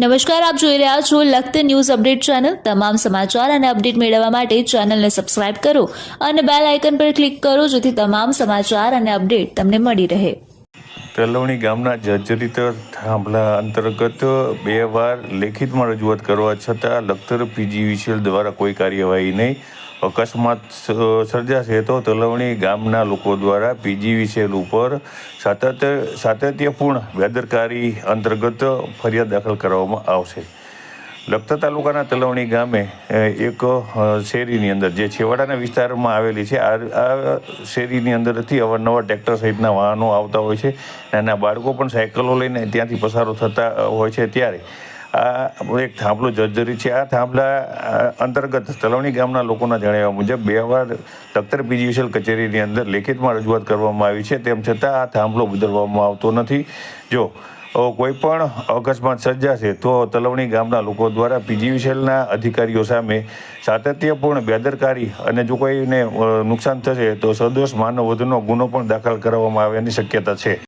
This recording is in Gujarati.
નમસ્કાર, આપ જોઈ રહ્યા છો લખત ન્યૂઝ અપડેટ ચેનલ. તમામ સમાચાર અને અપડેટ મેળવવા માટે ચેનલને સબસ્ક્રાઇબ કરો અને બેલ આઇકન પર ક્લિક કરો જેથી તમામ સમાચાર અને અપડેટ તમને મળી રહે. તલવણી ગામના જર્જરિત થાંભલા અંતર્ગત બે વાર લેખિતમાં રજૂઆત કરવા છતાં લખતર પીજીવીસીએલ દ્વારા કોઈ કાર્યવાહી નહીં. અકસ્માત સર્જાશે તો તલવણી ગામના લોકો દ્વારા પીજીવીસીએલ ઉપર સાતત્ય, સાતત્યપૂર્ણ બેદરકારી અંતર્ગત ફરિયાદ દાખલ કરવામાં આવશે. લખતર તાલુકાના તલવણી ગામે એક શેરીની અંદર, જે છેવાડાના વિસ્તારમાં આવેલી છે, આ શેરીની અંદરથી અવારનવાર ટ્રેક્ટર સહિતના વાહનો આવતા હોય છે. નાના બાળકો પણ સાયકલો લઈને ત્યાંથી પસારો થતા હોય છે ત્યારે. આ એક થાંભલો જર્જરી છે. આ થાંભલા અંતર્ગત તલવણી ગામના લોકોના જણાવ્યા મુજબ બે વાર લખતર પીજીવીસીએલ કચેરીની અંદર લેખિતમાં રજૂઆત કરવામાં આવી છે. તેમ છતાં આ થાંભલો બદલવામાં આવતો નથી. જો કોઈ પણ અકસ્માત સર્જાશે તો તલવણી ગામના લોકો દ્વારા પીજીવીસીએલના અધિકારીઓ સામે સાતત્યપૂર્ણ બેદરકારી અને જો કોઈને નુકસાન થશે તો સદોષ માનવ વધુનો ગુનો પણ દાખલ કરવામાં આવે એની શક્યતા છે.